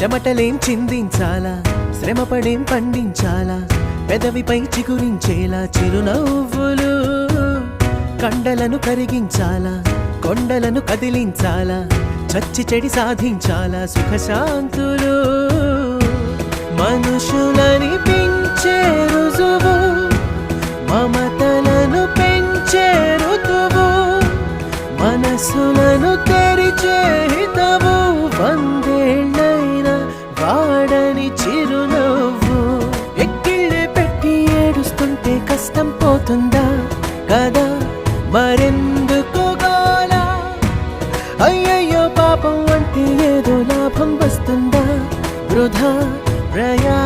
చెమటలేం చిందించాలా? శ్రమపడేం పండించాలా? పెదవిపై చిగురించేలా చిరునవ్వులు కండలను కరిగించాలా? కొండలను కదిలించాలా? చచ్చి చెడి సాధించాలా? సుఖశాంతులు మనుషులని పెంచే రుజువు మమతలను పెంచే ఋతువు మనసులను తెరిచే హితవు. చిరునవ్వు. ఎక్కిళ్ళే పెట్టి ఏడుస్తుంటే కష్టం పోతుందా? కదా? మరెందుకు గోలా అయ్యయ్యో పాపం అంటే ఏదో లాభం వస్తుందా? వృధా ప్రయా